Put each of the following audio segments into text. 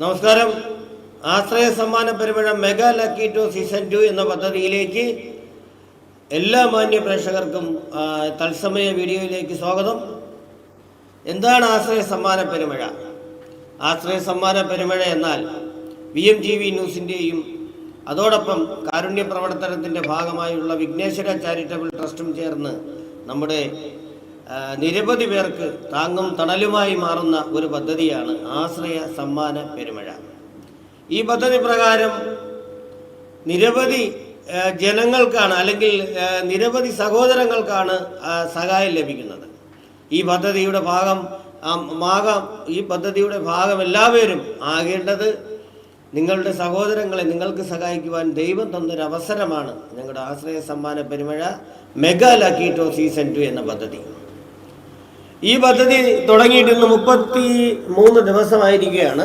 നമസ്കാരം. ആശ്രയ സമ്മാന പരിപാടി mega lucky draw season two എന്ന പദ്ധതിയിലേക്ക് എല്ലാ മാന്യ പ്രേക്ഷകർക്കും തത്സമയ വീഡിയോയിലേക്ക് സ്വാഗതം. എന്താണ് ആശ്രയ സമ്മാന പെരുമഴ? ആശ്രയ സമ്മാന പെരുമഴ എന്നാൽ വി എം ജി വി ന്യൂസിന്റെയും അതോടൊപ്പം കാരുണ്യ പ്രവർത്തനത്തിന്റെ ഭാഗമായുള്ള വിഘ്നേശ്വര ചാരിറ്റബിൾ ട്രസ്റ്റും ചേർന്ന് നമ്മുടെ നിരവധി പേർക്ക് താങ്ങും തണലുമായി മാറുന്ന ഒരു പദ്ധതിയാണ് ആശ്രയ സമ്മാന പെരുമഴ. ഈ പദ്ധതി പ്രകാരം നിരവധി ജനങ്ങൾക്കാണ് അല്ലെങ്കിൽ നിരവധി സഹോദരങ്ങൾക്കാണ് സഹായം ലഭിക്കുന്നത്. ഈ പദ്ധതിയുടെ ഭാഗം ഭാഗം ഈ പദ്ധതിയുടെ ഭാഗം എല്ലാവരും ആകേണ്ടത് നിങ്ങളുടെ സഹോദരങ്ങളെ നിങ്ങൾക്ക് സഹായിക്കുവാൻ ദൈവം തന്നൊരു അവസരമാണ് ഞങ്ങളുടെ ആശ്രയ സമ്മാന പെരുമഴ മെഗാ ലക്കീറ്റോ സീസൺ ടു എന്ന പദ്ധതി. ഈ പദ്ധതി തുടങ്ങിയിട്ട് ഇന്ന് മുപ്പത്തി മൂന്ന് ദിവസമായിരിക്കുകയാണ്.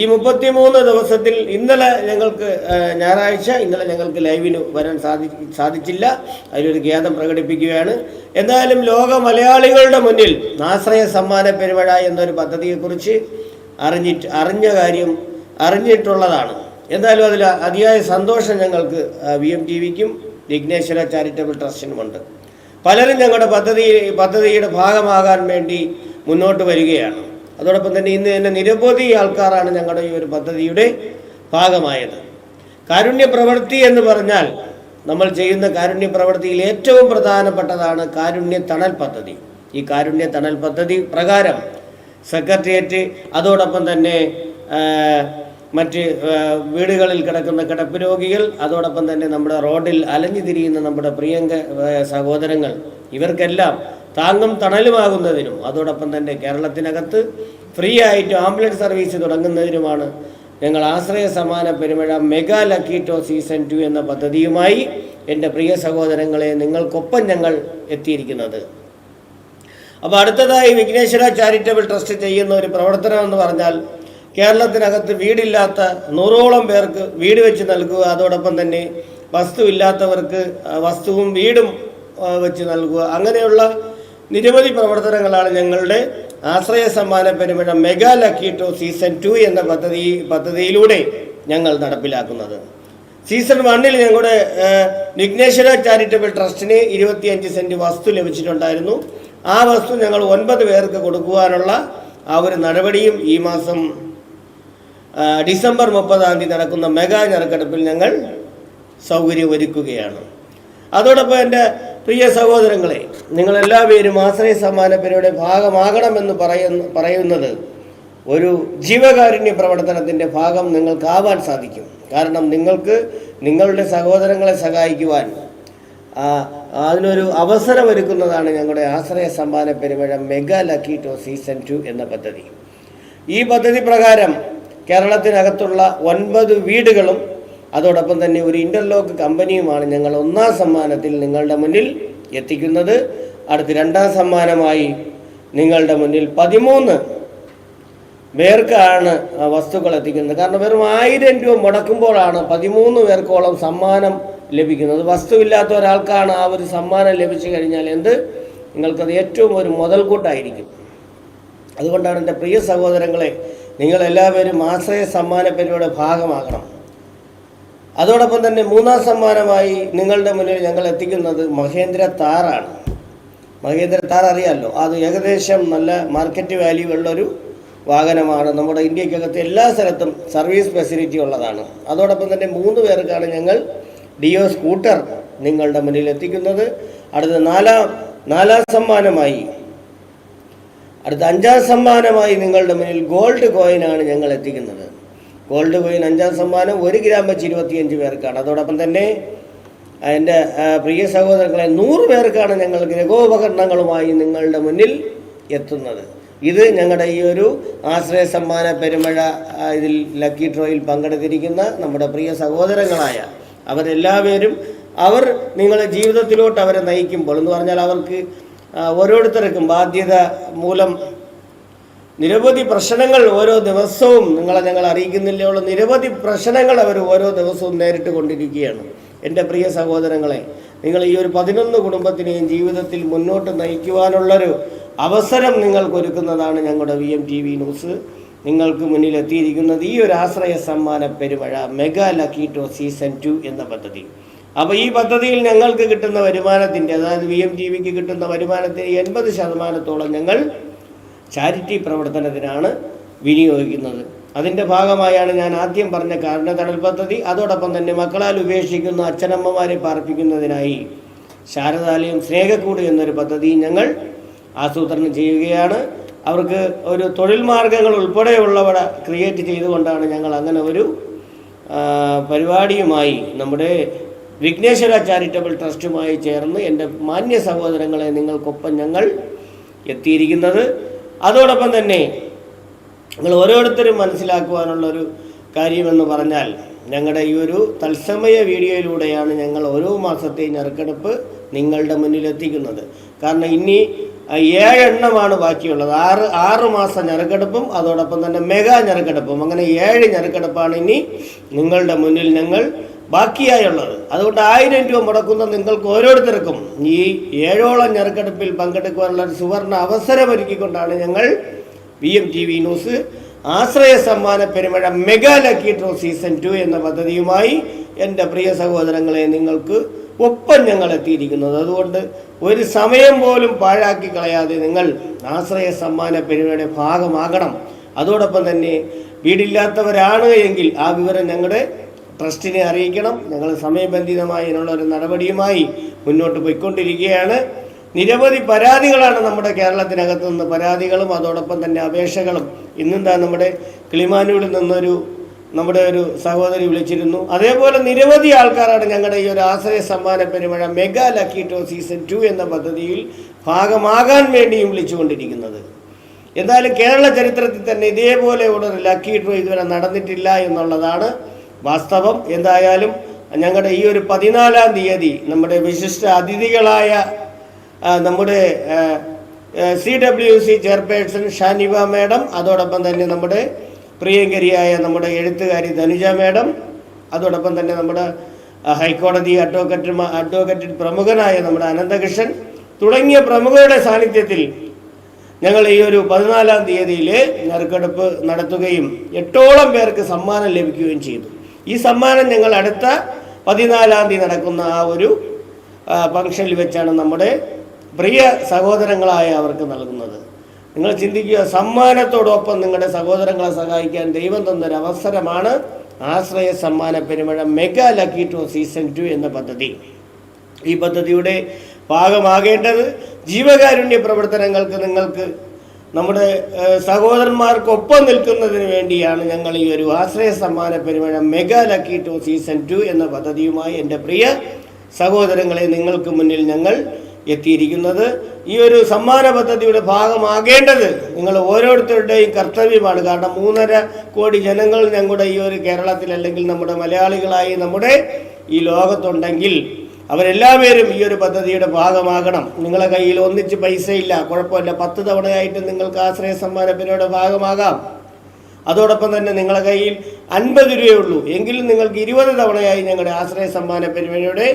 ഈ മുപ്പത്തി മൂന്ന് ദിവസത്തിൽ ഇന്നലെ ഞങ്ങൾക്ക് ഞായറാഴ്ച ഇന്നലെ ഞങ്ങൾക്ക് ലൈവിന് വരാൻ സാധി സാധിച്ചില്ല. അതിലൊരു ഖേദം പ്രകടിപ്പിക്കുകയാണ്. എന്തായാലും ലോക മലയാളികളുടെ മുന്നിൽ ആശ്രയ സമ്മാന പെരുമഴ എന്നൊരു പദ്ധതിയെക്കുറിച്ച് അറിഞ്ഞിട്ട് അറിഞ്ഞ കാര്യം അറിഞ്ഞിട്ടുള്ളതാണ്. എന്തായാലും അതിൽ അതിയായ സന്തോഷം ഞങ്ങൾക്ക് വി എം ടി വിക്കും വിഘ്നേശ്വര ചാരിറ്റബിൾ ട്രസ്റ്റിനുമുണ്ട്. പലരും ഞങ്ങളുടെ പദ്ധതി പദ്ധതിയുടെ ഭാഗമാകാൻ വേണ്ടി മുന്നോട്ട് വരികയാണ്. അതോടൊപ്പം തന്നെ ഇന്ന് തന്നെ നിരവധി ആൾക്കാരാണ് ഞങ്ങളുടെ ഈ ഒരു പദ്ധതിയുടെ ഭാഗമായത്. കാരുണ്യ പ്രവൃത്തി എന്ന് പറഞ്ഞാൽ നമ്മൾ ചെയ്യുന്ന കാരുണ്യ പ്രവൃത്തിയിൽ ഏറ്റവും പ്രധാനപ്പെട്ടതാണ് കാരുണ്യ തണൽ പദ്ധതി. ഈ കാരുണ്യ തണൽ പദ്ധതി പ്രകാരം സെക്രട്ടേറിയറ്റ് അതോടൊപ്പം തന്നെ മറ്റ് വീടുകളിൽ കിടക്കുന്ന കിടപ്പ് രോഗികൾ അതോടൊപ്പം തന്നെ നമ്മുടെ റോഡിൽ അലഞ്ഞു തിരിയുന്ന നമ്മുടെ പ്രിയങ്ക സഹോദരങ്ങൾ ഇവർക്കെല്ലാം താങ്ങും തണലുമാകുന്നതിനും അതോടൊപ്പം തന്നെ കേരളത്തിനകത്ത് ഫ്രീ ആയിട്ട് ആംബുലൻസ് സർവീസ് തുടങ്ങുന്നതിനുമാണ് ഞങ്ങൾ ആശ്രയ സമാന പെരുമഴ മെഗാ ലക്കീറ്റോ സീസൺ ടു എന്ന പദ്ധതിയുമായി എന്റെ പ്രിയ സഹോദരങ്ങളെ നിങ്ങൾക്കൊപ്പം ഞങ്ങൾ എത്തിയിരിക്കുന്നത്. അപ്പോൾ അടുത്തതായി വിഘ്നേശ്വര ചാരിറ്റബിൾ ട്രസ്റ്റ് ചെയ്യുന്ന ഒരു പ്രവർത്തനം എന്ന് പറഞ്ഞാൽ കേരളത്തിനകത്ത് വീടില്ലാത്ത നൂറോളം പേർക്ക് വീട് വെച്ച് നൽകുക അതോടൊപ്പം തന്നെ വസ്തു ഇല്ലാത്തവർക്ക് വസ്തുവും വീടും വെച്ച് നൽകുക. അങ്ങനെയുള്ള നിരവധി പ്രവർത്തനങ്ങളാണ് ഞങ്ങളുടെ ആശ്രയ സമ്മാന പെരുമഴ മെഗാ ലക്കീട്ടോ സീസൺ ടു എന്ന പദ്ധതി പദ്ധതിയിലൂടെ ഞങ്ങൾ നടപ്പിലാക്കുന്നത്. സീസൺ വണ്ണിൽ ഞങ്ങളുടെ വിഘ്നേശ്വര ചാരിറ്റബിൾ ട്രസ്റ്റിന് ഇരുപത്തിയഞ്ച് സെന്റ് വസ്തു ലഭിച്ചിട്ടുണ്ടായിരുന്നു. ആ വസ്തു ഞങ്ങൾ ഒൻപത് പേർക്ക് കൊടുക്കുവാനുള്ള ആ ഒരു നടപടിയും ഈ മാസം ഡിസംബർ മുപ്പതാം തീയതി നടക്കുന്ന മെഗാ ഞെറുക്കെടുപ്പിൽ ഞങ്ങൾ സൗകര്യം ഒരുക്കുകയാണ് അതോടൊപ്പം എന്റെ പ്രിയ സഹോദരങ്ങളെ നിങ്ങളെല്ലാ പേരും ആശ്രയ സമ്മാന പരിപാടിയുടെ ഭാഗമാകണമെന്ന് പറയുന്ന പറയുന്നത് ഒരു ജീവകാരുണ്യ പ്രവർത്തനത്തിന്റെ ഭാഗം നിങ്ങൾക്കാവാൻ സാധിക്കും. കാരണം നിങ്ങൾക്ക് നിങ്ങളുടെ സഹോദരങ്ങളെ സഹായിക്കുവാൻ അതിനൊരു അവസരമൊരുക്കുന്നതാണ് ഞങ്ങളുടെ ആശ്രയ സമ്മാന പെരുമഴ mega lucky draw season two എന്ന പദ്ധതി. ഈ പദ്ധതി പ്രകാരം കേരളത്തിനകത്തുള്ള ഒൻപത് വീടുകളും അതോടൊപ്പം തന്നെ ഒരു ഇന്റർലോക്ക് കമ്പനിയുമാണ് ഞങ്ങൾ ഒന്നാം സമ്മാനത്തിൽ നിങ്ങളുടെ മുന്നിൽ എത്തിക്കുന്നത്. അടുത്ത് രണ്ടാം സമ്മാനമായി നിങ്ങളുടെ മുന്നിൽ പതിമൂന്ന് പേർക്കാണ് വസ്തുക്കൾ എത്തിക്കുന്നത്. കാരണം വെറും ആയിരം രൂപ മുടക്കുമ്പോഴാണ് പതിമൂന്ന് പേർക്കോളം സമ്മാനം ലഭിക്കുന്നത്. വസ്തുവില്ലാത്ത ഒരാൾക്കാണ് ആ ഒരു സമ്മാനം ലഭിച്ചു കഴിഞ്ഞാൽ എന്ത്? നിങ്ങൾക്കത് ഏറ്റവും ഒരു മുതൽക്കൂട്ടായിരിക്കും. അതുകൊണ്ടാണ് എന്റെ പ്രിയ സഹോദരങ്ങളെ നിങ്ങളെല്ലാവരും ആശ്രയ സമ്മാന പരിപാടിയുടെ ഭാഗമാകണം. അതോടൊപ്പം തന്നെ മൂന്നാം സമ്മാനമായി നിങ്ങളുടെ മുന്നിൽ ഞങ്ങൾ എത്തിക്കുന്നത് മഹേന്ദ്ര താറാണ്. മഹേന്ദ്ര താർ അറിയാമല്ലോ അത് ഏകദേശം നല്ല മാർക്കറ്റ് വാല്യൂ ഉള്ളൊരു വാഹനമാണ്. നമ്മുടെ ഇന്ത്യക്കകത്ത് എല്ലാ സ്ഥലത്തും സർവീസ് ഫെസിലിറ്റി ഉള്ളതാണ്. അതോടൊപ്പം തന്നെ മൂന്ന് പേർക്കാണ് ഞങ്ങൾ ഡിയോ സ്കൂട്ടർ നിങ്ങളുടെ മുന്നിൽ എത്തിക്കുന്നത്. അടുത്ത നാലാം നാലാം സമ്മാനമായി അടുത്ത അഞ്ചാം സമ്മാനമായി നിങ്ങളുടെ മുന്നിൽ ഗോൾഡ് കോയിനാണ് ഞങ്ങൾ എത്തിക്കുന്നത്. ഗോൾഡ് കോയിൻ അഞ്ചാം സമ്മാനം ഒരു ഗ്രാം വെച്ച് ഇരുപത്തിയഞ്ച് പേർക്കാണ്. അതോടൊപ്പം തന്നെ എന്റെ പ്രിയ സഹോദരങ്ങളെ നൂറ് പേർക്കാണ് ഞങ്ങൾ ഗൃഹോപകരണങ്ങളുമായി നിങ്ങളുടെ മുന്നിൽ എത്തുന്നത്. ഇത് ഞങ്ങളുടെ ഈ ഒരു ആശ്രയ സമ്മാന പെരുമഴ ഇതിൽ ലക്കി ഡ്രോയിൽ പങ്കെടുത്തിരിക്കുന്ന നമ്മുടെ പ്രിയ സഹോദരങ്ങളായ അവരെല്ലാവരും അവർ നിങ്ങളുടെ ജീവിതത്തിലോട്ട് അവരെ നയിക്കുമ്പോൾ എന്ന് പറഞ്ഞാൽ അവർക്ക് ഓരോരുത്തർക്കും ബാധ്യത മൂലം നിരവധി പ്രശ്നങ്ങൾ ഓരോ ദിവസവും നിങ്ങളെ ഞങ്ങൾ അറിയിക്കുന്നില്ലേ നിരവധി പ്രശ്നങ്ങൾ അവർ ഓരോ ദിവസവും നേരിട്ട് കൊണ്ടിരിക്കുകയാണ്. എന്റെ പ്രിയ സഹോദരങ്ങളെ നിങ്ങൾ ഈ ഒരു പതിനൊന്ന് കുടുംബത്തിനെയും ജീവിതത്തിൽ മുന്നോട്ട് നയിക്കുവാനുള്ളൊരു അവസരം നിങ്ങൾക്ക് ഒരുക്കുന്നതാണ് ഞങ്ങളുടെ V M T V news നിങ്ങൾക്ക് മുന്നിൽ എത്തിയിരിക്കുന്നത് ഈ ഒരു ആശ്രയ സമ്മാന പെരുമഴ മെഗാ ലക്കീറ്റോ സീസൺ ടു എന്ന പദ്ധതി. അപ്പോൾ ഈ പദ്ധതിയിൽ ഞങ്ങൾക്ക് കിട്ടുന്ന വരുമാനത്തിന്റെ അതായത് വി എം ജി വിക്ക് കിട്ടുന്ന വരുമാനത്തിന് എൺപത് ശതമാനത്തോളം ഞങ്ങൾ ചാരിറ്റി പ്രവർത്തനത്തിനാണ് വിനിയോഗിക്കുന്നത്. അതിന്റെ ഭാഗമായാണ് ഞാൻ ആദ്യം പറഞ്ഞ കാരണതടൽ പദ്ധതി. അതോടൊപ്പം തന്നെ മക്കളാൽ ഉപേക്ഷിക്കുന്ന അച്ഛനമ്മമാരെ പാർപ്പിക്കുന്നതിനായി ശാരദാലയം സ്നേഹക്കൂട് എന്നൊരു പദ്ധതി ഞങ്ങൾ ആസൂത്രണം ചെയ്യുകയാണ്. അവർക്ക് ഒരു തൊഴിൽ മാർഗങ്ങൾ ഉൾപ്പെടെയുള്ളവ ക്രിയേറ്റ് ചെയ്തുകൊണ്ടാണ് ഞങ്ങൾ അങ്ങനെ ഒരു പരിപാടിയുമായി നമ്മുടെ വിഘ്നേശ്വര ചാരിറ്റബിൾ ട്രസ്റ്റുമായി ചേർന്ന് എന്റെ മാന്യ സഹോദരങ്ങളെ നിങ്ങൾക്കൊപ്പം ഞങ്ങൾ എത്തിയിരിക്കുന്നത്. അതോടൊപ്പം തന്നെ നിങ്ങൾ ഓരോരുത്തരും മനസ്സിലാക്കുവാനുള്ളൊരു കാര്യമെന്ന് പറഞ്ഞാൽ ഞങ്ങളുടെ ഈ ഒരു തത്സമയ വീഡിയോയിലൂടെയാണ് ഞങ്ങൾ ഓരോ മാസത്തെയും ഞെറുക്കെടുപ്പ് നിങ്ങളുടെ മുന്നിലെത്തിക്കുന്നത് കാരണം ഇനി ഏഴെണ്ണമാണ് ബാക്കിയുള്ളത്. ആറ് ആറ് മാസം ഞെറുക്കെടുപ്പും അതോടൊപ്പം തന്നെ മെഗാ ഞെറുക്കെടുപ്പും അങ്ങനെ ഏഴ് ഞെറുക്കെടുപ്പാണ് ഇനി നിങ്ങളുടെ മുന്നിൽ ഞങ്ങൾ ബാക്കിയായുള്ളത്. അതുകൊണ്ട് ആയിരം രൂപ മുടക്കുന്ന നിങ്ങൾക്ക് ഓരോരുത്തർക്കും ഈ ഏഴോളം ഞെറുക്കെടുപ്പിൽ പങ്കെടുക്കുവാനുള്ള ഒരു സുവർണ അവസരമൊരുക്കിക്കൊണ്ടാണ് ഞങ്ങൾ P M T V news ആശ്രയ സമ്മാന പെരുമഴ mega lucky draw season two എന്ന പദ്ധതിയുമായി എന്റെ പ്രിയ സഹോദരങ്ങളെ നിങ്ങൾക്ക് ഒപ്പം ഞങ്ങൾ എത്തിയിരിക്കുന്നത്. അതുകൊണ്ട് ഒരു സമയം പോലും പാഴാക്കി കളയാതെ നിങ്ങൾ ആശ്രയ സമ്മാന പെരുമഴയുടെ ഭാഗമാകണം. അതോടൊപ്പം തന്നെ വീടില്ലാത്തവരാണ് എങ്കിൽ ആ വിവരം ഞങ്ങളുടെ ട്രസ്റ്റിനെ അറിയിക്കണം. ഞങ്ങൾ സമയബന്ധിതമായി ഇതിനുള്ള ഒരു നടപടിയുമായി മുന്നോട്ട് പോയിക്കൊണ്ടിരിക്കുകയാണ്. നിരവധി പരാതികളാണ് നമ്മുടെ കേരളത്തിനകത്ത് നിന്ന് പരാതികളും അതോടൊപ്പം തന്നെ അപേക്ഷകളും ഇന്നെന്താ നമ്മുടെ കിളിമാനൂരിൽ നിന്നൊരു നമ്മുടെ ഒരു സഹോദരി വിളിച്ചിരുന്നു. അതേപോലെ നിരവധി ആൾക്കാരാണ് ഞങ്ങളുടെ ഈ ഒരു ആശ്രയ സമ്മാന പെരുമഴ മെഗാ ലക്കി സീസൺ ടു എന്ന പദ്ധതിയിൽ ഭാഗമാകാൻ വേണ്ടിയും വിളിച്ചുകൊണ്ടിരിക്കുന്നത്. എന്തായാലും കേരള ചരിത്രത്തിൽ തന്നെ ഇതേപോലെ ഒരു ലക്കി ഇതുവരെ നടന്നിട്ടില്ല എന്നുള്ളതാണ്. വാസ്തവം എന്തായാലും ഞങ്ങളുടെ ഈ ഒരു പതിനാലാം തീയതി നമ്മുടെ വിശിഷ്ട അതിഥികളായ നമ്മുടെ C W C chairperson Shaniba madam അതോടൊപ്പം തന്നെ നമ്മുടെ പ്രിയങ്കരിയായ നമ്മുടെ എഴുത്തുകാരി ധനുജ മാഡം അതോടൊപ്പം തന്നെ നമ്മുടെ ഹൈക്കോടതി അഡ്വക്കറ്റ് അഡ്വക്കറ്റ് പ്രമുഖനായ നമ്മുടെ അനന്തകൃഷ്ണൻ തുടങ്ങിയ പ്രമുഖരുടെ സാന്നിധ്യത്തിൽ ഞങ്ങൾ ഈ ഒരു പതിനാലാം തീയതിയിൽ നറുക്കെടുപ്പ് നടത്തുകയും എട്ടോളം പേർക്ക് സമ്മാനം ലഭിക്കുകയും ചെയ്തു. ഈ സമ്മാനം ഞങ്ങൾ അടുത്ത പതിനാലാം തീയതി നടക്കുന്ന ആ ഒരു ഫംഗ്ഷനിൽ വെച്ചാണ് നമ്മുടെ പ്രിയ സഹോദരങ്ങളായ അവർക്ക് നൽകുന്നത്. നിങ്ങൾ ചിന്തിക്കുക സമ്മാനത്തോടൊപ്പം നിങ്ങളുടെ സഹോദരങ്ങളെ സഹായിക്കാൻ ദൈവം തന്നൊരു അവസരമാണ് ആശ്രയ സമ്മാന പെരുമഴ mega lucky draw season two എന്ന പദ്ധതി. ഈ പദ്ധതിയുടെ ഭാഗമാകേണ്ടത് ജീവകാരുണ്യ പ്രവർത്തനങ്ങൾക്ക് നിങ്ങൾക്ക് നമ്മുടെ സഹോദരന്മാർക്കൊപ്പം നിൽക്കുന്നതിന് വേണ്ടിയാണ് ഞങ്ങൾ ഈ ഒരു ആശ്രയ സമ്മാന പരിപാടി mega lucky draw season two എന്ന പദ്ധതിയുമായി എന്റെ പ്രിയ സഹോദരങ്ങളെ നിങ്ങൾക്ക് മുന്നിൽ ഞങ്ങൾ എത്തിയിരിക്കുന്നത്. ഈ ഒരു സമ്മാന പദ്ധതിയുടെ ഭാഗമാകേണ്ടത് നിങ്ങൾ ഓരോരുത്തരുടെയും കർത്തവ്യമാണ്. കാരണം മൂന്നര കോടി ജനങ്ങൾ ഞങ്ങളുടെ ഈ ഒരു കേരളത്തിൽ അല്ലെങ്കിൽ നമ്മുടെ മലയാളികളായി നമ്മുടെ ഈ ലോകത്തുണ്ടെങ്കിൽ അവരെല്ലാവരും ഈ ഒരു പദ്ധതിയുടെ ഭാഗമാകണം. നിങ്ങളെ കയ്യിൽ ഒന്നിച്ച് പൈസയില്ല. കുഴപ്പമില്ല. പത്ത് തവണയായിട്ട് നിങ്ങൾക്ക് ആശ്രയ സമ്മാന പരിപാടിയുടെ ഭാഗമാകാം. അതോടൊപ്പം തന്നെ നിങ്ങളെ കയ്യിൽ അൻപത് രൂപയുള്ളൂ. എങ്കിലും നിങ്ങൾക്ക് ഇരുപത് തവണയായി ഞങ്ങളുടെ ആശ്രയ സമ്മാന പരിപാടിയുടെ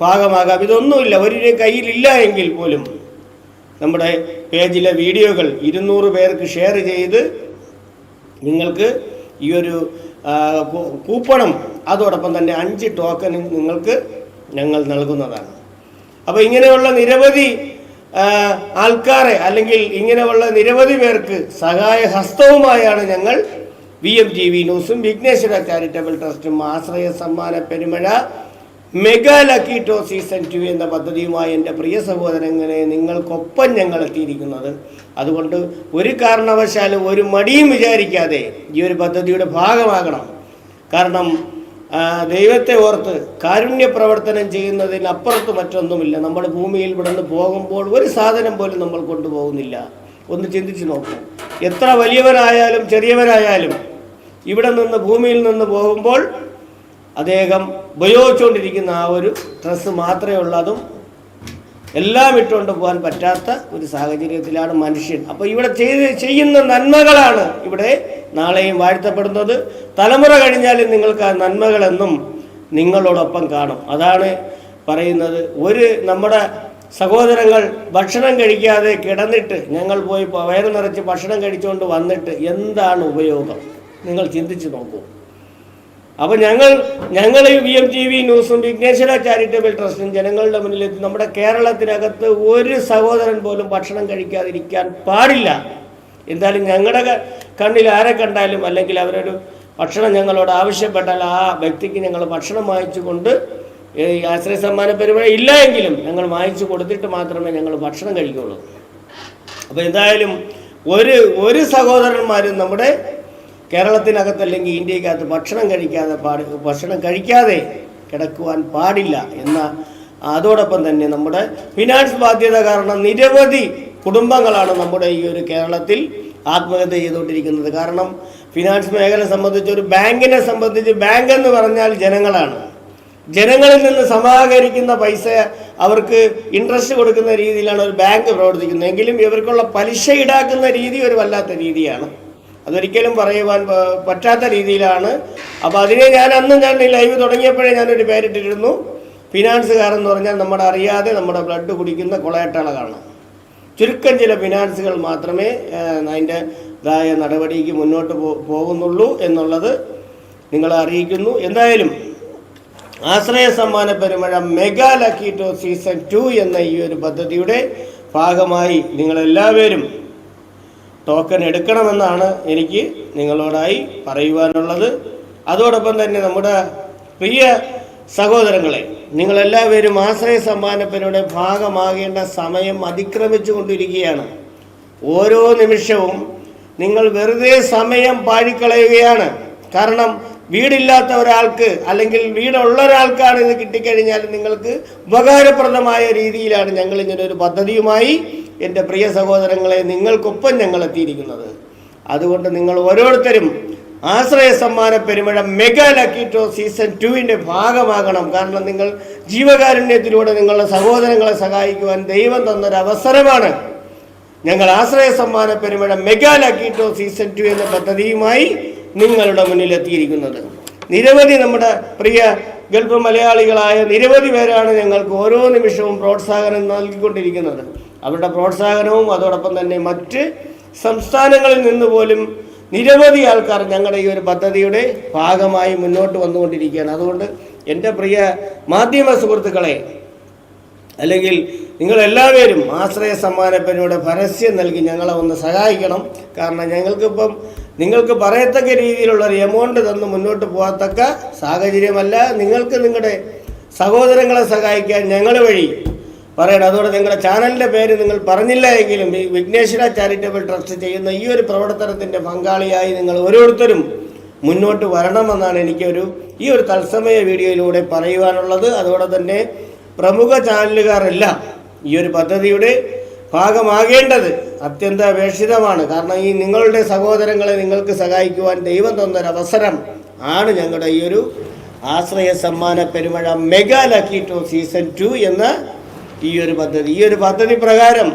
ഭാഗമാകാം. ഇതൊന്നുമില്ല. ഒരു രൂപ കയ്യിലില്ല എങ്കിൽ പോലും നമ്മുടെ പേജിലെ വീഡിയോകൾ ഇരുന്നൂറ് പേർക്ക് ഷെയർ ചെയ്ത് നിങ്ങൾക്ക് ഈ ഒരു കൂപ്പണം അതോടൊപ്പം തന്നെ അഞ്ച് ടോക്കൺ നിങ്ങൾക്ക് ഞങ്ങൾ നൽകുന്നതാണ്. അപ്പോൾ ഇങ്ങനെയുള്ള നിരവധി ആൾക്കാരെ അല്ലെങ്കിൽ ഇങ്ങനെയുള്ള നിരവധി പേർക്ക് സഹായ ഹസ്തവുമായാണ് ഞങ്ങൾ വി എം ടി വി ന്യൂസും വിഘ്നേശ്വര ചാരിറ്റബിൾ ട്രസ്റ്റും ആശ്രയ സമ്മാന പെരുമഴ mega lucky draw season two എന്ന പദ്ധതിയുമായി എന്റെ പ്രിയ സഹോദരങ്ങളെ നിങ്ങൾക്കൊപ്പം ഞങ്ങൾ എത്തിയിരിക്കുന്നത്. അതുകൊണ്ട് ഒരു കാരണവശാലും ഒരു മടിയും വിചാരിക്കാതെ ഈ ഒരു പദ്ധതിയുടെ ഭാഗമാകണം. കാരണം ദൈവത്തെ ഓർത്ത് കാരുണ്യ പ്രവർത്തനം ചെയ്യുന്നതിനപ്പുറത്ത് മറ്റൊന്നുമില്ല. നമ്മൾ ഭൂമിയിൽ ഇവിടുന്ന് പോകുമ്പോൾ ഒരു സാധനം പോലും നമ്മൾ കൊണ്ടുപോകുന്നില്ല. ഒന്ന് ചിന്തിച്ച് നോക്കാം. എത്ര വലിയവരായാലും ചെറിയവരായാലും ഇവിടെ നിന്ന് ഭൂമിയിൽ നിന്ന് പോകുമ്പോൾ അദ്ദേഹം ഉപയോഗിച്ചുകൊണ്ടിരിക്കുന്ന ആ ഒരു ഡ്രസ്സ് മാത്രമേ ഉള്ളതും എല്ലാം ഇട്ടുകൊണ്ട് പോകാൻ പറ്റാത്ത ഒരു സാഹചര്യത്തിലാണ് മനുഷ്യൻ. അപ്പോൾ ഇവിടെ ചെയ്ത് ചെയ്യുന്ന നന്മകളാണ് ഇവിടെ നാളെയും വാഴ്ത്തപ്പെടുന്നത്. തലമുറ കഴിഞ്ഞാലും നിങ്ങൾക്ക് ആ നന്മകളെന്നും നിങ്ങളോടൊപ്പം കാണും. അതാണ് പറയുന്നത്. ഒരു നമ്മുടെ സഹോദരങ്ങൾ ഭക്ഷണം കഴിക്കാതെ കിടന്നിട്ട് ഞങ്ങൾ പോയി വയറു നിറച്ച് ഭക്ഷണം കഴിച്ചുകൊണ്ട് വന്നിട്ട് എന്താണ് ഉപയോഗം? നിങ്ങൾ ചിന്തിച്ച് നോക്കൂ. അപ്പോൾ ഞങ്ങൾ ഞങ്ങൾ ഈ വി എം ടി വി ന്യൂസും വിഘ്നേശ്വര ചാരിറ്റബിൾ ട്രസ്റ്റും ജനങ്ങളുടെ മുന്നിലെത്തി. നമ്മുടെ കേരളത്തിനകത്ത് ഒരു സഹോദരൻ പോലും ഭക്ഷണം കഴിക്കാതിരിക്കാൻ പാടില്ല. എന്തായാലും ഞങ്ങളുടെ കണ്ണിൽ ആരെ കണ്ടാലും അല്ലെങ്കിൽ അവരൊരു ഭക്ഷണം ഞങ്ങളോട് ആവശ്യപ്പെട്ടാൽ ആ വ്യക്തിക്ക് ഞങ്ങൾ ഭക്ഷണം വാങ്ങിച്ചു കൊണ്ട് ആശ്രയ സമ്മാന പരിപാടി ഇല്ല എങ്കിലും ഞങ്ങൾ വാങ്ങിച്ചു കൊടുത്തിട്ട് മാത്രമേ ഞങ്ങൾ ഭക്ഷണം കഴിക്കുള്ളൂ. അപ്പോൾ എന്തായാലും ഒരു ഒരു സഹോദരന്മാരും നമ്മുടെ കേരളത്തിനകത്ത് അല്ലെങ്കിൽ ഇന്ത്യക്കകത്ത് ഭക്ഷണം കഴിക്കാതെ പാടി ഭക്ഷണം കഴിക്കാതെ കിടക്കുവാൻ പാടില്ല എന്ന അതോടൊപ്പം തന്നെ നമ്മുടെ ഫിനാൻസ് ബാധ്യത കാരണം നിരവധി കുടുംബങ്ങളാണ് നമ്മുടെ ഈ ഒരു കേരളത്തിൽ ആത്മഹത്യ ചെയ്തുകൊണ്ടിരിക്കുന്നത്. കാരണം ഫിനാൻസ് മേഖല സംബന്ധിച്ച് ഒരു ബാങ്കിനെ സംബന്ധിച്ച് ബാങ്ക് എന്ന് പറഞ്ഞാൽ ജനങ്ങളാണ്. ജനങ്ങളിൽ നിന്ന് സമാഹരിക്കുന്ന പൈസ അവർക്ക് ഇൻട്രസ്റ്റ് കൊടുക്കുന്ന രീതിയിലാണ് ഒരു ബാങ്ക് പ്രവർത്തിക്കുന്നത്. എങ്കിലും ഇവർക്കുള്ള പലിശ ഈടാക്കുന്ന രീതി ഒരു വല്ലാത്ത രീതിയാണ്. അതൊരിക്കലും പറയുവാൻ പറ്റാത്ത രീതിയിലാണ്. അപ്പോൾ അതിനെ ഞാൻ അന്ന് ഞാൻ ലൈവ് തുടങ്ങിയപ്പോഴേ ഞാനൊരു പേരിട്ടിരുന്നു. ഫിനാൻസുകാരെന്ന് പറഞ്ഞാൽ നമ്മുടെ അറിയാതെ നമ്മുടെ ബ്ലഡ് കുടിക്കുന്ന കൊളയട്ടളകളാണ് ചുരുക്കം ചില ഫിനാൻസുകൾ മാത്രമേ അതിന്റെ ഇതായ നടപടിക്ക് മുന്നോട്ട് പോകുന്നുള്ളൂ എന്നുള്ളത് നിങ്ങളെ അറിയിക്കുന്നു. എന്തായാലും ആശ്രയ സമ്മാന പെരുമഴ മെഗാ ലക്കീറ്റോ സീസൺ ടു എന്ന ഈ ഒരു പദ്ധതിയുടെ ഭാഗമായി നിങ്ങളെല്ലാവരും ടോക്കൺ എടുക്കണമെന്നാണ് എനിക്ക് നിങ്ങളോടായി പറയുവാനുള്ളത്. അതോടൊപ്പം തന്നെ നമ്മുടെ പ്രിയ സഹോദരങ്ങളെ നിങ്ങളെല്ലാവരും ആശ്രയ സമ്മാനപ്പനയുടെ ഭാഗമാകേണ്ട സമയം അതിക്രമിച്ചു കൊണ്ടിരിക്കുകയാണ് ഓരോ നിമിഷവും നിങ്ങൾ വെറുതെ സമയം പാഴിക്കളയുകയാണ്. കാരണം വീടില്ലാത്ത ഒരാൾക്ക് അല്ലെങ്കിൽ വീടുള്ള ഒരാൾക്കാണ് ഇത് കിട്ടിക്കഴിഞ്ഞാൽ നിങ്ങൾക്ക് ഉപകാരപ്രദമായ രീതിയിലാണ് ഞങ്ങൾ ഇങ്ങനെ ഒരു പദ്ധതിയുമായി എന്റെ പ്രിയ സഹോദരങ്ങളെ നിങ്ങൾക്കൊപ്പം ഞങ്ങൾ എത്തിയിരിക്കുന്നത്. അതുകൊണ്ട് നിങ്ങൾ ഓരോരുത്തരും ആശ്രയ സമ്മാന പെരുമഴ മെഗാ ലക്കിറ്റോ സീസൺ ടുവിന്റെ ഭാഗമാകണം. കാരണം നിങ്ങൾ ജീവകാരുണ്യത്തിലൂടെ നിങ്ങളുടെ സഹോദരങ്ങളെ സഹായിക്കുവാൻ ദൈവം തന്നൊരു അവസരമാണ് ഞങ്ങൾ ആശ്രയ സമ്മാന പെരുമഴ മെഗാ ലക്കിറ്റോ സീസൺ ടു എന്ന പദ്ധതിയുമായി നിങ്ങളുടെ മുന്നിൽ എത്തിയിരിക്കുന്നത്. നിരവധി നമ്മുടെ പ്രിയ ഗൾഫ് മലയാളികളായ നിരവധി പേരാണ് ഞങ്ങൾക്ക് ഓരോ നിമിഷവും പ്രോത്സാഹനം നൽകിക്കൊണ്ടിരിക്കുന്നത്. അവരുടെ പ്രോത്സാഹനവും അതോടൊപ്പം തന്നെ മറ്റ് സംസ്ഥാനങ്ങളിൽ നിന്ന് പോലും നിരവധി ആൾക്കാർ ഞങ്ങളുടെ ഈ ഒരു പദ്ധതിയുടെ ഭാഗമായി മുന്നോട്ട് വന്നുകൊണ്ടിരിക്കുകയാണ്. അതുകൊണ്ട് എന്റെ പ്രിയ മാധ്യമ സുഹൃത്തുക്കളെ അല്ലെങ്കിൽ നിങ്ങളെല്ലാവരും ആശ്രയ സമ്മാനപ്പനോട് പരസ്യം നൽകി ഞങ്ങളെ ഒന്ന് സഹായിക്കണം. കാരണം ഞങ്ങൾക്കിപ്പം നിങ്ങൾക്ക് പറയത്തക്ക രീതിയിലുള്ള ഒരു എമൗണ്ട് തന്ന് മുന്നോട്ട് പോകത്തക്ക സാഹചര്യമല്ല. നിങ്ങൾക്ക് നിങ്ങളുടെ സഹോദരങ്ങളെ സഹായിക്കാൻ ഞങ്ങൾ വഴി പറയണം. അതുകൊണ്ട് നിങ്ങളുടെ ചാനലിന്റെ പേര് നിങ്ങൾ പറഞ്ഞില്ല എങ്കിലും ഈ വിഘ്നേശ്വര ചാരിറ്റബിൾ ട്രസ്റ്റ് ചെയ്യുന്ന ഈ ഒരു പ്രവർത്തനത്തിന്റെ പങ്കാളിയായി നിങ്ങൾ ഓരോരുത്തരും മുന്നോട്ട് വരണമെന്നാണ് എനിക്കൊരു ഈ ഒരു തത്സമയ വീഡിയോയിലൂടെ പറയുവാനുള്ളത്. അതോടെ തന്നെ പ്രമുഖ ചാനലുകാരെല്ലാം ഈ ഒരു പദ്ധതിയുടെ ഭാഗമാകേണ്ടത് അത്യന്താപേക്ഷിതമാണ്. കാരണം ഈ നിങ്ങളുടെ സഹോദരങ്ങളെ നിങ്ങൾക്ക് സഹായിക്കുവാൻ ദൈവം തന്നൊരവസരം ആണ് ഞങ്ങളുടെ ഈ ഒരു ആശ്രയ സമ്മാന പെരുമഴ mega lucky draw season two എന്ന ഈ ഒരു പദ്ധതി. ഈ ഒരു പദ്ധതി പ്രകാരം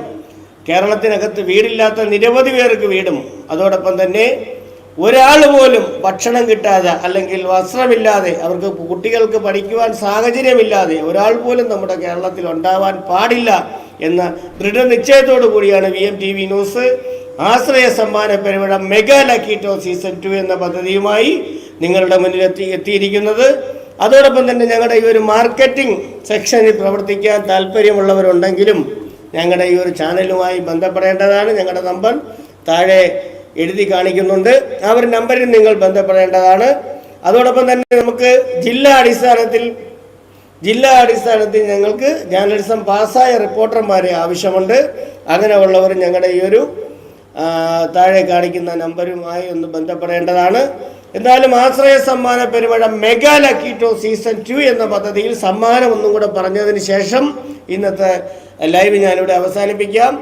കേരളത്തിനകത്ത് വീടില്ലാത്ത നിരവധി പേർക്ക് വീടും. അതോടൊപ്പം തന്നെ ഒരാൾ പോലും ഭക്ഷണം കിട്ടാതെ അല്ലെങ്കിൽ വസ്ത്രമില്ലാതെ അവർക്ക് കുട്ടികൾക്ക് പഠിക്കുവാൻ സാഹചര്യമില്ലാതെ ഒരാൾ പോലും നമ്മുടെ കേരളത്തിൽ ഉണ്ടാവാൻ പാടില്ല എന്ന ദൃഢനിശ്ചയത്തോടു കൂടിയാണ് V M T V news. ആശ്രയ സമ്മാന പരിപാടി മെഗാ ലക്കിറ്റോ സീസൺ ടു എന്ന പദ്ധതിയുമായി നിങ്ങളുടെ മുന്നിൽ എത്തി എത്തിയിരിക്കുന്നത്. അതോടൊപ്പം തന്നെ ഞങ്ങളുടെ ഈ ഒരു മാർക്കറ്റിംഗ് സെക്ഷനിൽ പ്രവർത്തിക്കാൻ താല്പര്യമുള്ളവരുണ്ടെങ്കിലും ഞങ്ങളുടെ ഈ ഒരു ചാനലുമായി ബന്ധപ്പെടേണ്ടതാണ്. ഞങ്ങളുടെ നമ്പർ താഴെ എഴുതി കാണിക്കുന്നുണ്ട്. ആ ഒരു നമ്പറിൽ നിങ്ങൾ ബന്ധപ്പെടേണ്ടതാണ്. അതോടൊപ്പം തന്നെ നമുക്ക് ജില്ലാ അടിസ്ഥാനത്തിൽ ജില്ലാ അടിസ്ഥാനത്തിൽ ഞങ്ങൾക്ക് ജേർണലിസം പാസ്സായ റിപ്പോർട്ടർമാരെ ആവശ്യമുണ്ട്. അങ്ങനെ ഉള്ളവർ ഞങ്ങളുടെ ഈ ഒരു താഴെ കാണിക്കുന്ന നമ്പരുമായി ഒന്ന് ബന്ധപ്പെടേണ്ടതാണ്. എന്തായാലും ആശ്രയ സമ്മാന പെരുമഴ മെഗാ ലക്കിറ്റോ സീസൺ ടു എന്ന പദ്ധതിയിൽ സമ്മാനം ഒന്നും കൂടെ പറഞ്ഞതിന് ശേഷം ഇന്നത്തെ ലൈവ് ഞാനിവിടെ അവസാനിപ്പിക്കാം.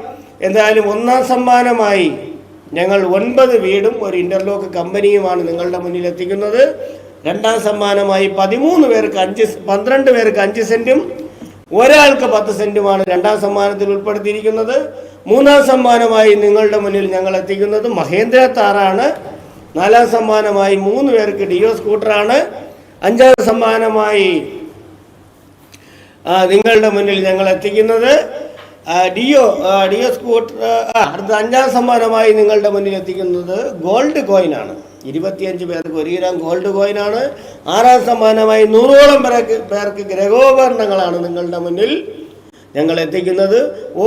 എന്തായാലും ഒന്നാം സമ്മാനമായി ഞങ്ങൾ ഒൻപത് വീടും ഒരു ഇന്റർലോക്ക് കമ്പനിയുമാണ് നിങ്ങളുടെ മുന്നിൽ എത്തിക്കുന്നത്. രണ്ടാം സമ്മാനമായി പതിമൂന്ന് പേർക്ക് അഞ്ച് പന്ത്രണ്ട് പേർക്ക് അഞ്ച് സെന്റും ഒരാൾക്ക് പത്ത് സെന്റുമാണ് രണ്ടാം സമ്മാനത്തിൽ ഉൾപ്പെടുത്തിയിരിക്കുന്നത്. മൂന്നാം സമ്മാനമായി നിങ്ങളുടെ മുന്നിൽ ഞങ്ങൾ എത്തിക്കുന്നത് മഹേന്ദ്ര താറാണ്. നാലാം സമ്മാനമായി മൂന്ന് പേർക്ക് ഡിയോ സ്കൂട്ടറാണ്. അഞ്ചാം സമ്മാനമായി നിങ്ങളുടെ മുന്നിൽ ഞങ്ങൾ എത്തിക്കുന്നത്. ഡിയോ ഡിയോ സ്കൂട്ടർ അടുത്ത അഞ്ചാം സമ്മാനമായി നിങ്ങളുടെ മുന്നിൽ എത്തിക്കുന്നത് ഗോൾഡ് കോയിനാണ് ഇരുപത്തിയഞ്ച് പേർക്ക് ഒരു ഗ്രാം ഗോൾഡ് കോയിനാണ് ആറാം സമ്മാനമായി നൂറോളം പേർക്ക് പേർക്ക് ഗ്രഹോപകരണങ്ങളാണ് നിങ്ങളുടെ മുന്നിൽ ഞങ്ങൾ എത്തിക്കുന്നത്.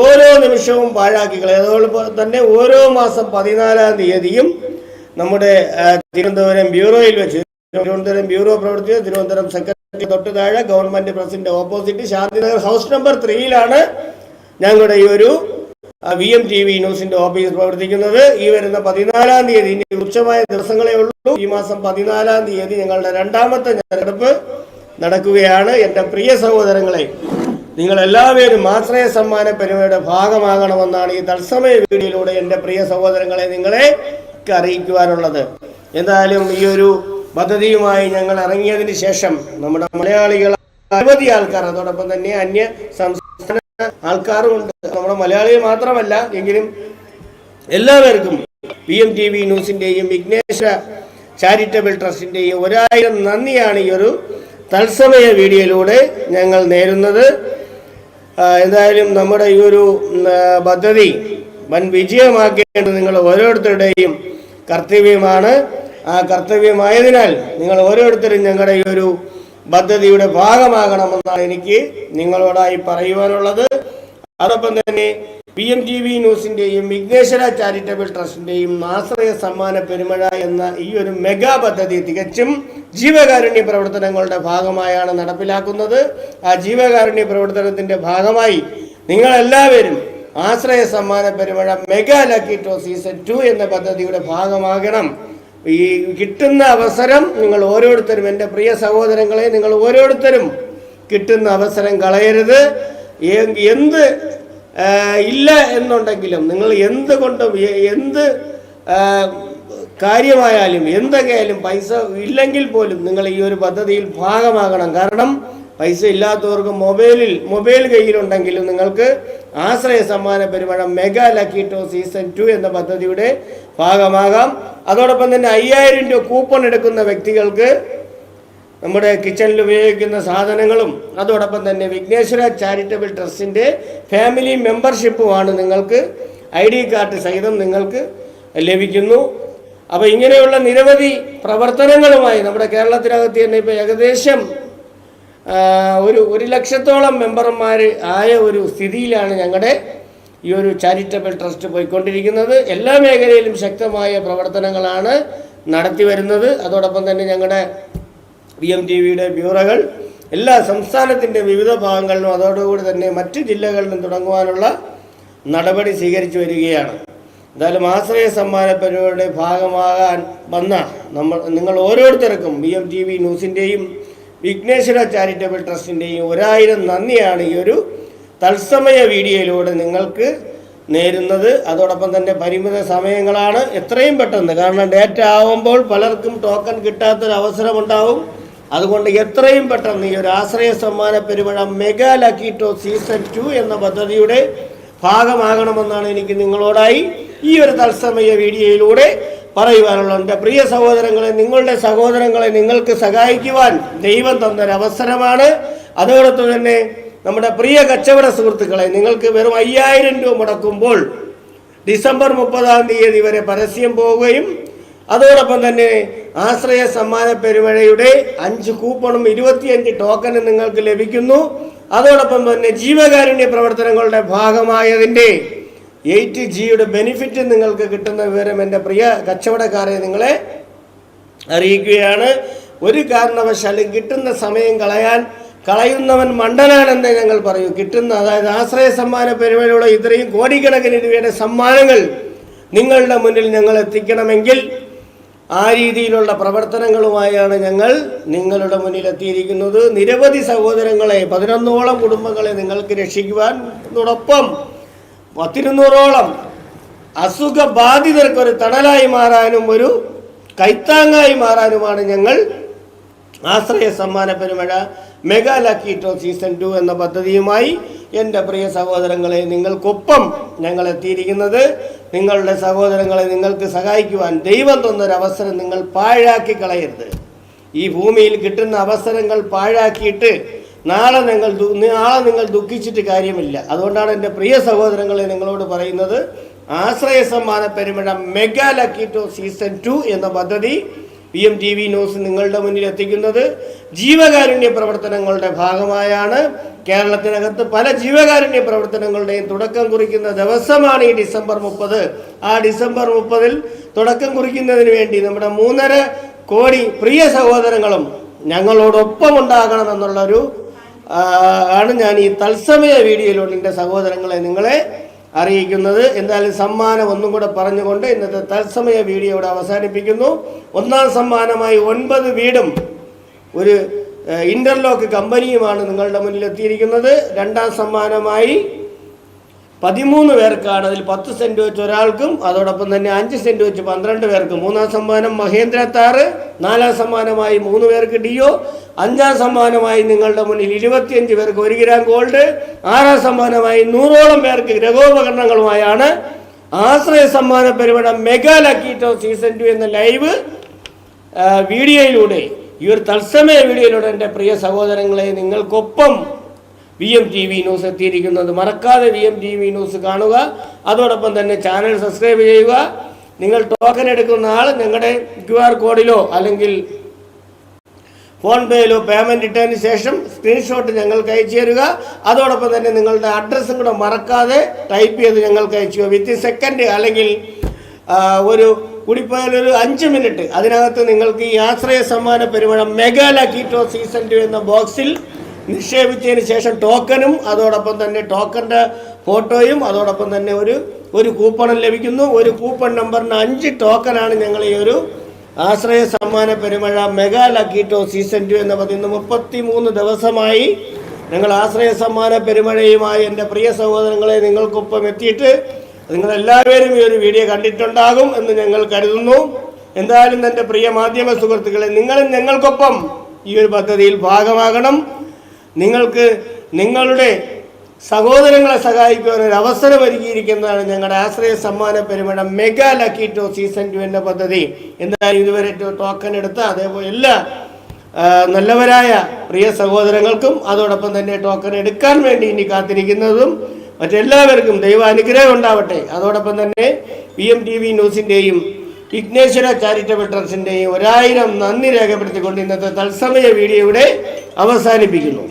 ഓരോ നിമിഷവും പാഴാക്കി കളയും അതുപോലെ തന്നെ ഓരോ മാസം പതിനാലാം തീയതിയും നമ്മുടെ തിരുവനന്തപുരം ബ്യൂറോയിൽ വെച്ച് തിരുവനന്തപുരം ബ്യൂറോ പ്രവർത്തിച്ച് തിരുവനന്തപുരം സെക്രട്ടറി തൊട്ട് താഴെ government president opposite Shanthinagar house number ത്രീയിലാണ് ഞങ്ങളുടെ ഈ ഒരു വി എം ടി വി ന്യൂസിന്റെ ഓഫീസ് പ്രവർത്തിക്കുന്നത്. ഈ വരുന്ന പതിനാലാം തീയതി ഇനി തുച്ഛമായ ദിവസങ്ങളേ ഉള്ളൂ. ഈ മാസം പതിനാലാം തീയതി ഞങ്ങളുടെ രണ്ടാമത്തെ തെരഞ്ഞെടുപ്പ് നടക്കുകയാണ്. എന്റെ പ്രിയ സഹോദരങ്ങളെ നിങ്ങൾ എല്ലാവരും ആശ്രയ സമ്മാന പരിപാടിയുടെ ഭാഗമാകണമെന്നാണ് ഈ തത്സമയ വീഡിയോയിലൂടെ എന്റെ പ്രിയ സഹോദരങ്ങളെ നിങ്ങളെ അറിയിക്കുവാനുള്ളത് എന്തായാലും ഈ ഒരു പദ്ധതിയുമായി ഞങ്ങൾ ഇറങ്ങിയതിന് ശേഷം നമ്മുടെ മലയാളികൾ അനവധി ആൾക്കാർ അതോടൊപ്പം തന്നെ അന്യ സംസ്ഥാന ആൾക്കാരുമുണ്ട്. നമ്മുടെ മലയാളികൾ മാത്രമല്ല എങ്കിലും എല്ലാവർക്കും പി എം ടി വി ന്യൂസിന്റെയും വിഘ്നേശ ചാരിറ്റബിൾ ട്രസ്റ്റിന്റെയും ഒരായിരം നന്ദിയാണ് ഈ ഒരു തത്സമയ വീഡിയോയിലൂടെ ഞങ്ങൾ നേരുന്നത്. എന്തായാലും നമ്മുടെ ഈ ഒരു പദ്ധതി വൻ വിജയമാക്കേണ്ടത് നിങ്ങൾ ഓരോരുത്തരുടെയും കർത്തവ്യമാണ്. ആ കർത്തവ്യമായതിനാൽ നിങ്ങൾ ഓരോരുത്തരും ഞങ്ങളുടെ ഈ ഒരു പദ്ധതിയുടെ ഭാഗമാകണമെന്നാണ് എനിക്ക് നിങ്ങളോടായി പറയുവാനുള്ളത്. അതോടൊപ്പം തന്നെ പി എം ടി വി ന്യൂസിന്റെയും വിഘ്നേശ്വര ചാരിറ്റബിൾ ട്രസ്റ്റിന്റെയും ആശ്രയ സമ്മാന പെരുമഴ എന്ന ഈ ഒരു മെഗാ പദ്ധതി തികച്ചും ജീവകാരുണ്യ പ്രവർത്തനങ്ങളുടെ ഭാഗമായാണ് നടപ്പിലാക്കുന്നത്. ആ ജീവകാരുണ്യ പ്രവർത്തനത്തിന്റെ ഭാഗമായി നിങ്ങളെല്ലാവരും ആശ്രയ സമ്മാന പരിപാടി mega lucky draw season two എന്ന പദ്ധതിയുടെ ഭാഗമാകണം. ഈ കിട്ടുന്ന അവസരം നിങ്ങൾ ഓരോരുത്തരും എന്റെ പ്രിയ സഹോദരങ്ങളെ നിങ്ങൾ ഓരോരുത്തരും കിട്ടുന്ന അവസരം കളയരുത്. എന്ത് ഇല്ല എന്നുണ്ടെങ്കിലും നിങ്ങൾ എന്ത് കൊണ്ടും എന്ത് കാര്യമായാലും എന്തൊക്കെയായാലും പൈസ ഇല്ലെങ്കിൽ പോലും നിങ്ങൾ ഈ ഒരു പദ്ധതിയിൽ ഭാഗമാകണം. കാരണം പൈസ ഇല്ലാത്തവർക്ക് മൊബൈലിൽ മൊബൈൽ കയ്യിലുണ്ടെങ്കിലും നിങ്ങൾക്ക് ആശ്രയ സമ്മാന പരിപാടി മെഗാ ലക്കി സീസൺ ടു എന്ന പദ്ധതിയുടെ ഭാഗമാകാം. അതോടൊപ്പം തന്നെ അയ്യായിരം രൂപ കൂപ്പൺ എടുക്കുന്ന വ്യക്തികൾക്ക് നമ്മുടെ കിച്ചണിൽ ഉപയോഗിക്കുന്ന സാധനങ്ങളും അതോടൊപ്പം തന്നെ വിഘ്നേശ്വര ചാരിറ്റബിൾ ട്രസ്റ്റിന്റെ ഫാമിലി മെമ്പർഷിപ്പുമാണ് നിങ്ങൾക്ക് ഐ ഡി കാർഡ് സഹിതം നിങ്ങൾക്ക് ലഭിക്കുന്നു. അപ്പോൾ ഇങ്ങനെയുള്ള നിരവധി പ്രവർത്തനങ്ങളുമായി നമ്മുടെ കേരളത്തിനകത്ത് തന്നെ ഇപ്പോൾ ഏകദേശം ഒരു ഒരു ലക്ഷത്തോളം മെമ്പർമാർ ആയ ഒരു സ്ഥിതിയിലാണ് ഞങ്ങളുടെ ഈ ഒരു ചാരിറ്റബിൾ ട്രസ്റ്റ് പോയിക്കൊണ്ടിരിക്കുന്നത്. എല്ലാ മേഖലയിലും ശക്തമായ പ്രവർത്തനങ്ങളാണ് നടത്തി വരുന്നത്. അതോടൊപ്പം തന്നെ ഞങ്ങളുടെ പി എം ടി വിയുടെ ബ്യൂറോകൾ എല്ലാ സംസ്ഥാനത്തിന്റെ വിവിധ ഭാഗങ്ങളിലും അതോടുകൂടി തന്നെ മറ്റ് ജില്ലകളിലും തുടങ്ങുവാനുള്ള നടപടി സ്വീകരിച്ചു വരികയാണ്. എന്തായാലും ആശ്രയ സമ്മാന പരിപാടിയുടെ ഭാഗമാകാൻ വന്ന നമ്മൾ നിങ്ങൾ ഓരോരുത്തർക്കും ബി എം ടി വി ന്യൂസിന്റെയും വിഘ്നേശ്വര ചാരിറ്റബിൾ ട്രസ്റ്റിന്റെയും ഒരായിരം നന്ദിയാണ് ഈ ഒരു തത്സമയ വീഡിയോയിലൂടെ നിങ്ങൾക്ക് നേരുന്നത്. അതോടൊപ്പം തന്നെ പരിമിത സമയങ്ങളാണ്. എത്രയും പെട്ടെന്ന്. കാരണം ഡേറ്റ ആവുമ്പോൾ പലർക്കും ടോക്കൺ കിട്ടാത്തൊരു അവസരമുണ്ടാവും. അതുകൊണ്ട് എത്രയും പെട്ടെന്ന് ഈ ഒരു ആശ്രയ സമ്മാന പെരുമഴ മെഗാ ലക്കിറ്റോ സീസൺ ടു എന്ന പദ്ധതിയുടെ ഭാഗമാകണമെന്നാണ് എനിക്ക് നിങ്ങളോടായി ഈ ഒരു തത്സമയ വീഡിയോയിലൂടെ പറയുവാനുള്ള എന്റെ പ്രിയ സഹോദരങ്ങളെ നിങ്ങളുടെ സഹോദരങ്ങളെ നിങ്ങൾക്ക് സഹായിക്കുവാൻ ദൈവം തന്നൊരവസരമാണ്. അതോടൊപ്പം തന്നെ നമ്മുടെ പ്രിയ കച്ചവട സുഹൃത്തുക്കളെ നിങ്ങൾക്ക് വെറും അയ്യായിരം രൂപ മുടക്കുമ്പോൾ ഡിസംബർ മുപ്പതാം തീയതി വരെ പരസ്യം പോവുകയും അതോടൊപ്പം തന്നെ ആശ്രയ സമ്മാന പെരുമഴയുടെ അഞ്ച് കൂപ്പണും ഇരുപത്തിയഞ്ച് ടോക്കനും നിങ്ങൾക്ക് ലഭിക്കുന്നു. അതോടൊപ്പം തന്നെ ജീവകാരുണ്യ പ്രവർത്തനങ്ങളുടെ ഭാഗമായതിന്റെ എയ്റ്റ് ജിയുടെ ബെനിഫിറ്റ് നിങ്ങൾക്ക് കിട്ടുന്ന വിവരം എന്റെ പ്രിയ കച്ചവടക്കാരെ നിങ്ങളെ അറിയിക്കുകയാണ്. ഒരു കാരണവശാലും കിട്ടുന്ന സമയം കളയാൻ കളയുന്നവൻ മണ്ടനാണെന്ന് ഞങ്ങൾ പറയൂ. കിട്ടുന്ന അതായത് ആശ്രയ സമ്മാന പരിപാടിയുടെ ഇത്രയും കോടിക്കണക്കിന് രൂപയുടെ സമ്മാനങ്ങൾ നിങ്ങളുടെ മുന്നിൽ ഞങ്ങൾ എത്തിക്കണമെങ്കിൽ ആ രീതിയിലുള്ള പ്രവർത്തനങ്ങളുമായാണ് ഞങ്ങൾ നിങ്ങളുടെ മുന്നിൽ എത്തിയിരിക്കുന്നത്. നിരവധി സഹോദരങ്ങളെ പതിനൊന്നോളം കുടുംബങ്ങളെ നിങ്ങൾക്ക് രക്ഷിക്കുവാൻ രക്ഷിക്കുവാനോടൊപ്പം പത്തിരുന്നൂറോളം അസുഖബാധിതർക്ക് ഒരു തണലായി മാറാനും ഒരു കൈത്താങ്ങായി മാറാനുമാണ് ഞങ്ങൾ ആശ്രയ സമ്മാന പെരുമഴ മെഗാ ലക്കീറ്റോ സീസൺ ടു എന്ന പദ്ധതിയുമായി എന്റെ പ്രിയ സഹോദരങ്ങളെ നിങ്ങൾക്കൊപ്പം ഞങ്ങൾ എത്തിയിരിക്കുന്നത്. നിങ്ങളുടെ സഹോദരങ്ങളെ നിങ്ങൾക്ക് സഹായിക്കുവാൻ ദൈവം തന്നൊരവസരം നിങ്ങൾ പാഴാക്കി കളയരുത് ഈ ഭൂമിയിൽ കിട്ടുന്ന അവസരങ്ങൾ പാഴാക്കിയിട്ട് നാളെ നിങ്ങൾ നാളെ നിങ്ങൾ ദുഃഖിച്ചിട്ട് കാര്യമില്ല. അതുകൊണ്ടാണ് എന്റെ പ്രിയ സഹോദരങ്ങളെ നിങ്ങളോട് പറയുന്നത് ആശ്രയ സമ്മാന പെരുമിഴ മെഗാ ലക്കിറ്റോ സീസൺ ടു എന്ന പദ്ധതി P M T V news നിങ്ങളുടെ മുന്നിൽ എത്തിക്കുന്നത് ജീവകാരുണ്യ പ്രവർത്തനങ്ങളുടെ ഭാഗമായാണ്. കേരളത്തിനകത്ത് പല ജീവകാരുണ്യ പ്രവർത്തനങ്ങളുടെയും തുടക്കം കുറിക്കുന്ന ദിവസമാണ് ഈ ഡിസംബർ മുപ്പത്. ആ ഡിസംബർ മുപ്പതിൽ തുടക്കം കുറിക്കുന്നതിന് വേണ്ടി നമ്മുടെ മൂന്നര കോടി പ്രിയ സഹോദരങ്ങളും ഞങ്ങളോടൊപ്പം ഉണ്ടാകണമെന്നുള്ളൊരു ആണ് ഞാൻ ഈ തത്സമയ വീഡിയോയിലൂടെ എന്റെ സഹോദരങ്ങളെ നിങ്ങളെ അറിയിക്കുന്നത്. എന്തായാലും സമ്മാനം ഒന്നും കൂടെ പറഞ്ഞുകൊണ്ട് ഇന്നത്തെ തത്സമയ വീഡിയോ ഇവിടെ അവസാനിപ്പിക്കുന്നു. ഒന്നാം സമ്മാനമായി ഒൻപത് വീടും ഒരു ഇന്റർലോക്ക് കമ്പനിയുമാണ് നിങ്ങളുടെ മുന്നിൽ എത്തിയിരിക്കുന്നത് രണ്ടാം സമ്മാനമായി പതിമൂന്ന് പേർക്കാണ് അതിൽ പത്ത് സെന്റ് വെച്ച് ഒരാൾക്കും അതോടൊപ്പം തന്നെ അഞ്ച് സെന്റ് വെച്ച് പന്ത്രണ്ട് പേർക്കും. മൂന്നാം സമ്മാനം മഹേന്ദ്ര താറ് നാലാം സമ്മാനമായി മൂന്ന് പേർക്ക് ഡിഒ അഞ്ചാം സമ്മാനമായി നിങ്ങളുടെ മുന്നിൽ ഇരുപത്തിയഞ്ച് പേർക്ക് ഒരു ഗ്രാം ഗോൾഡ് ആറാം സമ്മാനമായി നൂറോളം പേർക്ക് ഗ്രഹോപകരണങ്ങളുമായാണ് ആശ്രയ സമ്മാന പരിപാടി മെഗാ ലക്കീറ്റോ സീസൺ ടു എന്ന ലൈവ് വീഡിയോയിലൂടെ ഈ ഒരു തത്സമയ വീഡിയോയിലൂടെ എന്റെ പ്രിയ സഹോദരങ്ങളെ നിങ്ങൾക്കൊപ്പം V M T V news എത്തിയിരിക്കുന്നത്. മറക്കാതെ V M T V news കാണുക. അതോടൊപ്പം തന്നെ ചാനൽ സബ്സ്ക്രൈബ് ചെയ്യുക. നിങ്ങൾ ടോക്കൺ എടുക്കുന്ന ആൾ നിങ്ങളുടെ ക്യു ആർ കോഡിലോ അല്ലെങ്കിൽ ഫോൺ പേയിലോ പേയ്മെന്റ് ഇട്ടതിന് ശേഷം സ്ക്രീൻഷോട്ട് ഞങ്ങൾക്ക് അയച്ചു തരിക. അതോടൊപ്പം തന്നെ നിങ്ങളുടെ അഡ്രസ്സും കൂടെ മറക്കാതെ ടൈപ്പ് ചെയ്ത് ഞങ്ങൾക്ക് അയച്ചു വിത്ത് വിത്തിൻ സെക്കൻഡ് അല്ലെങ്കിൽ ഒരു കൂടിപ്പോയാൽ ഒരു അഞ്ച് മിനിറ്റ് അതിനകത്ത് നിങ്ങൾക്ക് ഈ ആശ്രയ സമ്മാന പെരുമഴ മെഗാ കീറ്റോ സീസൺ ടു എന്ന ബോക്സിൽ നിക്ഷേപിച്ചതിന് ശേഷം ടോക്കനും അതോടൊപ്പം തന്നെ ടോക്കന്റെ ഫോട്ടോയും അതോടൊപ്പം തന്നെ ഒരു ഒരു കൂപ്പണും ലഭിക്കുന്നു. ഒരു കൂപ്പൺ നമ്പറിന് അഞ്ച് ടോക്കനാണ് ഞങ്ങൾ ഈ ഒരു ആശ്രയ സമ്മാന പെരുമഴ മെഗാ ലക്കീറ്റോ സീസൺ ടു എന്ന് പറയുന്ന മുപ്പത്തി മൂന്ന് ദിവസമായി ഞങ്ങൾ ആശ്രയ സമ്മാന പെരുമഴയുമായി എന്റെ പ്രിയ സഹോദരങ്ങളെ നിങ്ങൾക്കൊപ്പം എത്തിയിട്ട് നിങ്ങളെല്ലാവരും ഈ ഒരു വീഡിയോ കണ്ടിട്ടുണ്ടാകും എന്ന് ഞങ്ങൾ കരുതുന്നു. എന്തായാലും എന്റെ പ്രിയ മാധ്യമ സുഹൃത്തുക്കളെ നിങ്ങളും ഞങ്ങൾക്കൊപ്പം ഈ ഒരു പദ്ധതിയിൽ ഭാഗമാകണം. നിങ്ങൾക്ക് നിങ്ങളുടെ സഹോദരങ്ങളെ സഹായിക്കുവാൻ ഒരു അവസരം ഒരുക്കിയിരിക്കുന്നതാണ് ഞങ്ങളുടെ ആശ്രയ സമ്മാന പെരുമഴ മെഗാ ലക്കീറ്റോ സീസൺ ടു എന്ന പദ്ധതി. എന്തായാലും ഇതുവരെ ടോക്കൺ എടുത്ത അതേപോലെ എല്ലാ നല്ലവരായ പ്രിയ സഹോദരങ്ങൾക്കും അതോടൊപ്പം തന്നെ ടോക്കൺ എടുക്കാൻ വേണ്ടി ഇനി കാത്തിരിക്കുന്നതും മറ്റെല്ലാവർക്കും ദൈവ അനുഗ്രഹം ഉണ്ടാവട്ടെ. അതോടൊപ്പം തന്നെ പി എം ടി വി ന്യൂസിന്റെയും വിഘ്നേശ്വര ചാരിറ്റബിൾ ട്രസ്റ്റിന്റെയും ഒരായിരം നന്ദി രേഖപ്പെടുത്തിക്കൊണ്ട് ഇന്നത്തെ തത്സമയ വീഡിയോ ഇവിടെ അവസാനിപ്പിക്കുന്നു.